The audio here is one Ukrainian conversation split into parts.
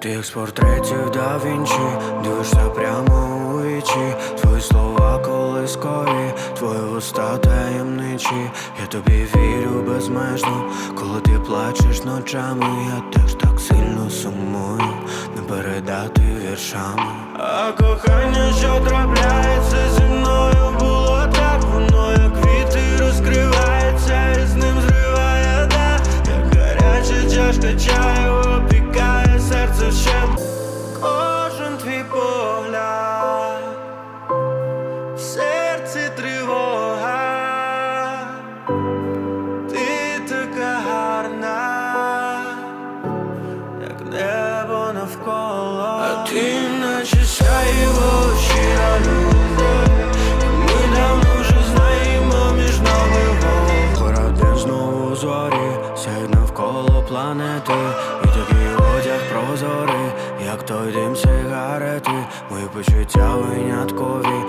Ти як з портретів да Вінчі, дивишся прямо у вічі, твої слова колискові, твої вуста таємничі, я тобі вірю безмежно, коли ти плачеш ночами, я теж так сильно сумую, не передати віршами. А кохання, що трапляється зі мною, було так, воно як квіти розкривається, і з ним зриває дах, як гаряча чашка чаю серці тривога, ти така гарна, як небо навколо, а ти наче сяєво щира любов. Ми давно вже знаємо між нами вов Пора де знову зорі, сяють навколо планети, і такий одяг прозорий, як той дим сигарети, мої почуття виняткові,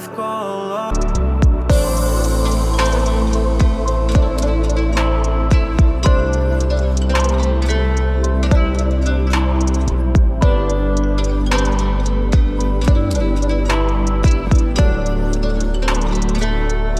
I've called.